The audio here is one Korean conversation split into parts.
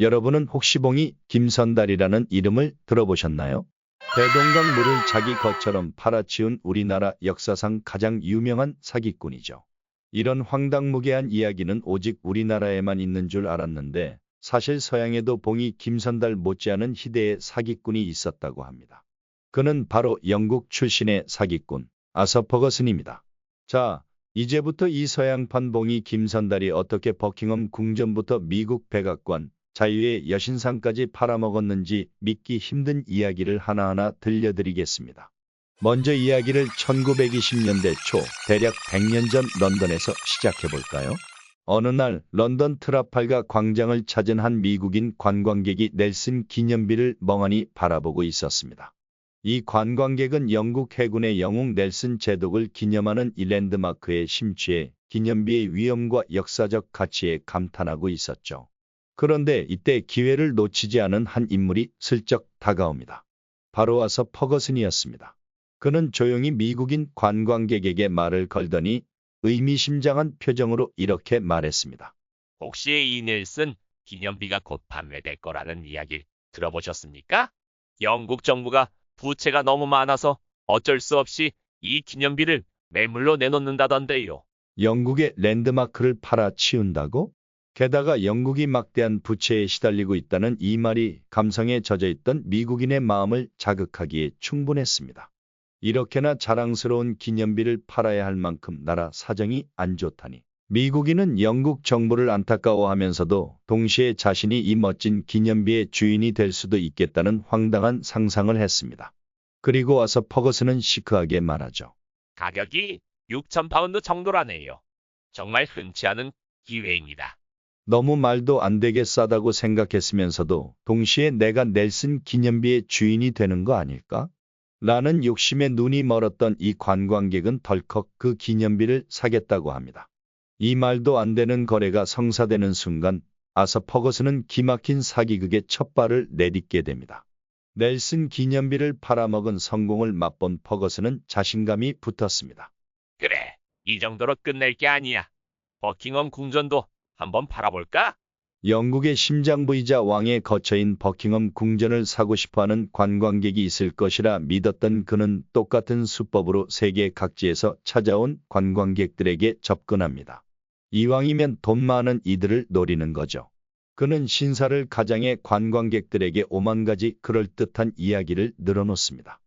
여러분은 혹시 봉이 김선달이라는 이름을 들어보셨나요? 대동강 물을 자기 것처럼 팔아치운 우리나라 역사상 가장 유명한 사기꾼이죠. 이런 황당무계한 이야기는 오직 우리나라에만 있는 줄 알았는데 사실 서양에도 봉이 김선달 못지않은 희대의 사기꾼이 있었다고 합니다. 그는 바로 영국 출신의 사기꾼 아서 퍼거슨입니다. 자, 이제부터 이 서양판 봉이 김선달이 어떻게 버킹엄 궁전부터 미국 백악관, 자유의 여신상까지 팔아먹었는지 믿기 힘든 이야기를 하나하나 들려드리겠습니다. 먼저 이야기를 1920년대 초 대략 100년 전 런던에서 시작해볼까요? 어느 날 런던 트라팔가 광장을 찾은 한 미국인 관광객이 넬슨 기념비를 멍하니 바라보고 있었습니다. 이 관광객은 영국 해군의 영웅 넬슨 제독을 기념하는 이 랜드마크에 심취해 기념비의 위엄과 역사적 가치에 감탄하고 있었죠. 그런데 이때 기회를 놓치지 않은 한 인물이 슬쩍 다가옵니다. 바로 와서 퍼거슨이었습니다. 그는 조용히 미국인 관광객에게 말을 걸더니 의미심장한 표정으로 이렇게 말했습니다. 혹시 이 넬슨 기념비가 곧 판매될 거라는 이야기 들어보셨습니까? 영국 정부가 부채가 너무 많아서 어쩔 수 없이 이 기념비를 매물로 내놓는다던데요. 영국의 랜드마크를 팔아치운다고? 게다가 영국이 막대한 부채에 시달리고 있다는 이 말이 감성에 젖어 있던 미국인의 마음을 자극하기에 충분했습니다. 이렇게나 자랑스러운 기념비를 팔아야 할 만큼 나라 사정이 안 좋다니. 미국인은 영국 정부를 안타까워하면서도 동시에 자신이 이 멋진 기념비의 주인이 될 수도 있겠다는 황당한 상상을 했습니다. 그리고 와서 퍼거슨은 시크하게 말하죠. 가격이 6,000파운드 정도라네요. 정말 흔치 않은 기회입니다. 너무 말도 안 되게 싸다고 생각했으면서도 동시에 내가 넬슨 기념비의 주인이 되는 거 아닐까? 라는 욕심에 눈이 멀었던 이 관광객은 덜컥 그 기념비를 사겠다고 합니다. 이 말도 안 되는 거래가 성사되는 순간 아서 퍼거슨은 기막힌 사기극의 첫 발을 내딛게 됩니다. 넬슨 기념비를 팔아먹은 성공을 맛본 퍼거슨은 자신감이 붙었습니다. 그래, 이 정도로 끝낼 게 아니야. 버킹엄 궁전도 한번 팔아볼까? 영국의 심장부이자 왕의 거처인 버킹엄 궁전을 사고 싶어하는 관광객이 있을 것이라 믿었던 그는 똑같은 수법으로 세계 각지에서 찾아온 관광객들에게 접근합니다. 이왕이면 돈 많은 이들을 노리는 거죠. 그는 신사를 가장해 관광객들에게 오만 가지 그럴듯한 이야기를 늘어놓습니다.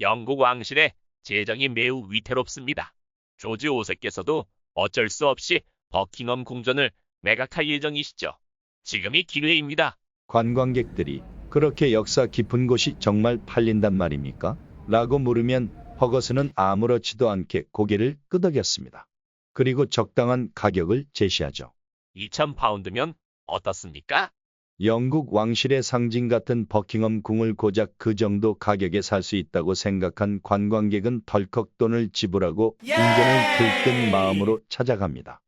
영국 왕실의 재정이 매우 위태롭습니다. 조지 5세께서도 어쩔 수 없이 버킹엄 궁전을 매각할 예정이시죠. 지금이 기회입니다. 관광객들이 그렇게 역사 깊은 곳이 정말 팔린단 말입니까? 라고 물으면 허거스는 아무렇지도 않게 고개를 끄덕였습니다. 그리고 적당한 가격을 제시하죠. 2,000파운드면 어떻습니까? 영국 왕실의 상징 같은 버킹엄 궁을 고작 그 정도 가격에 살 수 있다고 생각한 관광객은 덜컥 돈을 지불하고 궁전을 들뜬 마음으로 찾아갑니다.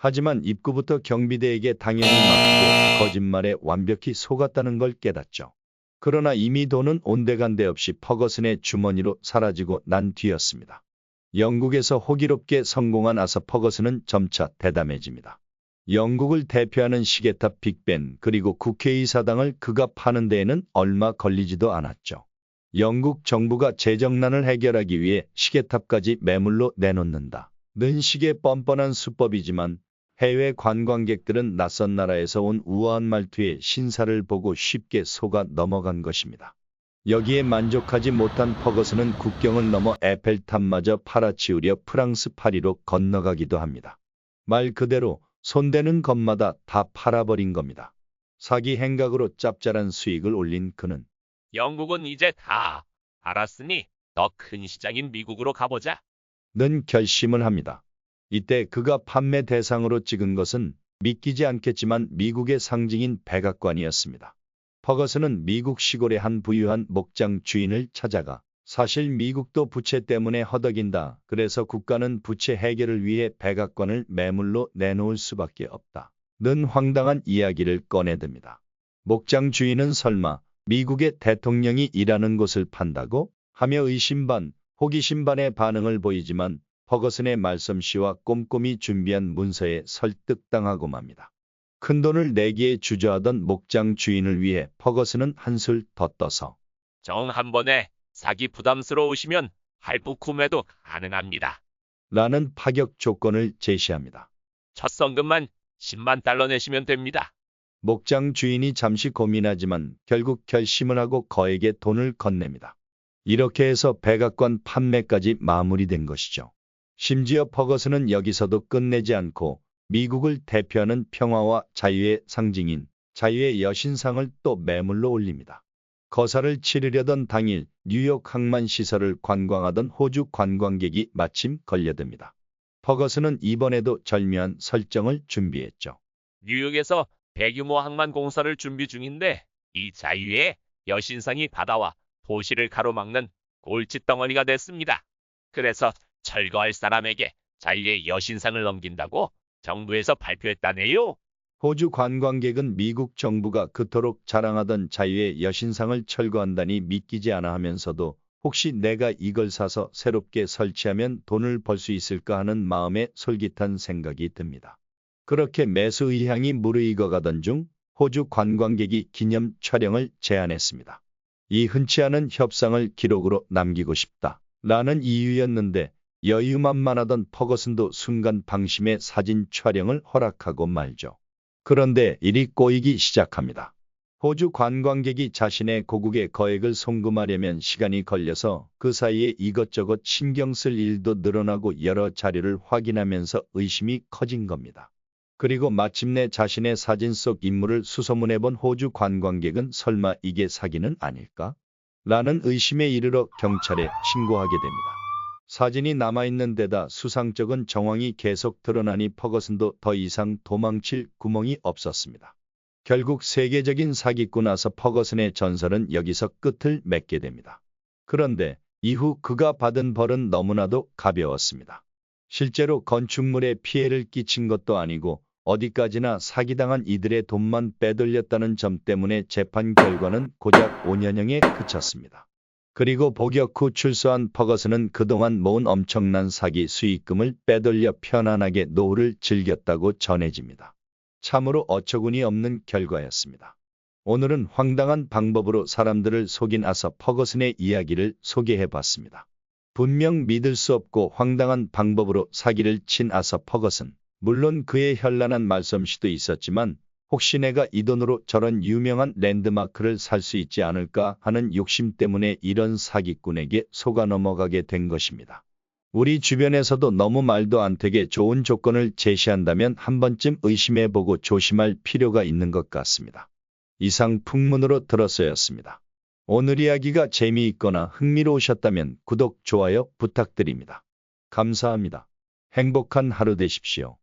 하지만 입구부터 경비대에게 당연히 맞고 거짓말에 완벽히 속았다는 걸 깨닫죠. 그러나 이미 돈은 온데간데 없이 퍼거슨의 주머니로 사라지고 난 뒤였습니다. 영국에서 호기롭게 성공한 아서 퍼거슨은 점차 대담해집니다. 영국을 대표하는 시계탑 빅벤 그리고 국회의사당을 그가 파는 데에는 얼마 걸리지도 않았죠. 영국 정부가 재정난을 해결하기 위해 시계탑까지 매물로 내놓는다. 는 식의 뻔뻔한 수법이지만 해외 관광객들은 낯선 나라에서 온 우아한 말투의 신사를 보고 쉽게 속아 넘어간 것입니다. 여기에 만족하지 못한 퍼거슨은 국경을 넘어 에펠탑마저 팔아치우려 프랑스 파리로 건너가기도 합니다. 말 그대로 손대는 것마다 다 팔아버린 겁니다. 사기 행각으로 짭짤한 수익을 올린 그는 영국은 이제 다 알았으니 더 큰 시장인 미국으로 가보자. 는 결심을 합니다. 이때 그가 판매 대상으로 찍은 것은 믿기지 않겠지만 미국의 상징인 백악관이었습니다. 퍼거슨은 미국 시골의 한 부유한 목장 주인을 찾아가 사실 미국도 부채 때문에 허덕인다. 그래서 국가는 부채 해결을 위해 백악관을 매물로 내놓을 수밖에 없다. 는 황당한 이야기를 꺼내듭니다. 목장 주인은 설마 미국의 대통령이 일하는 곳을 판다고? 하며 의심 반, 호기심 반의 반응을 보이지만 퍼거슨의 말솜씨와 꼼꼼히 준비한 문서에 설득당하고 맙니다. 큰돈을 내기에 주저하던 목장 주인을 위해 퍼거스는 한술 더 떠서 정 한 번에 사기 부담스러우시면 할부 구매도 가능합니다. 라는 파격 조건을 제시합니다. 첫 성금만 10만 달러 내시면 됩니다. 목장 주인이 잠시 고민하지만 결국 결심을 하고 거에게 돈을 건넵니다. 이렇게 해서 백악관 판매까지 마무리된 것이죠. 심지어 퍼거스는 여기서도 끝내지 않고 미국을 대표하는 평화와 자유의 상징인 자유의 여신상을 또 매물로 올립니다. 거사를 치르려던 당일 뉴욕 항만 시설을 관광하던 호주 관광객이 마침 걸려듭니다. 퍼거스는 이번에도 절묘한 설정을 준비했죠. 뉴욕에서 대규모 항만 공사를 준비 중인데 이 자유의 여신상이 바다와 도시를 가로막는 골칫덩어리가 됐습니다. 그래서 철거할 사람에게 자유의 여신상을 넘긴다고 정부에서 발표했다네요. 호주 관광객은 미국 정부가 그토록 자랑하던 자유의 여신상을 철거한다니 믿기지 않아 하면서도 혹시 내가 이걸 사서 새롭게 설치하면 돈을 벌 수 있을까 하는 마음에 솔깃한 생각이 듭니다. 그렇게 매수 의향이 무르익어가던 중 호주 관광객이 기념 촬영을 제안했습니다. 이 흔치 않은 협상을 기록으로 남기고 싶다. 라는 이유였는데 여유만만하던 퍼거슨도 순간 방심의 사진 촬영을 허락하고 말죠. 그런데 일이 꼬이기 시작합니다. 호주 관광객이 자신의 고국의 거액을 송금하려면 시간이 걸려서 그 사이에 이것저것 신경 쓸 일도 늘어나고 여러 자료를 확인하면서 의심이 커진 겁니다. 그리고 마침내 자신의 사진 속 인물을 수소문해 본 호주 관광객은 설마 이게 사기는 아닐까? 라는 의심에 이르러 경찰에 신고하게 됩니다. 사진이 남아있는 데다 수상쩍은 정황이 계속 드러나니 퍼거슨도 더 이상 도망칠 구멍이 없었습니다. 결국 세계적인 사기꾼 아서 퍼거슨의 전설은 여기서 끝을 맺게 됩니다. 그런데 이후 그가 받은 벌은 너무나도 가벼웠습니다. 실제로 건축물에 피해를 끼친 것도 아니고 어디까지나 사기당한 이들의 돈만 빼돌렸다는 점 때문에 재판 결과는 고작 5년형에 그쳤습니다. 그리고 복역 후 출소한 퍼거슨은 그동안 모은 엄청난 사기 수익금을 빼돌려 편안하게 노후를 즐겼다고 전해집니다. 참으로 어처구니 없는 결과였습니다. 오늘은 황당한 방법으로 사람들을 속인 아서 퍼거슨의 이야기를 소개해 봤습니다. 분명 믿을 수 없고 황당한 방법으로 사기를 친 아서 퍼거슨. 물론 그의 현란한 말솜씨도 있었지만 혹시 내가 이 돈으로 저런 유명한 랜드마크를 살 수 있지 않을까 하는 욕심 때문에 이런 사기꾼에게 속아 넘어가게 된 것입니다. 우리 주변에서도 너무 말도 안 되게 좋은 조건을 제시한다면 한 번쯤 의심해보고 조심할 필요가 있는 것 같습니다. 이상 풍문으로 들었어였습니다. 오늘 이야기가 재미있거나 흥미로우셨다면 구독, 좋아요 부탁드립니다. 감사합니다. 행복한 하루 되십시오.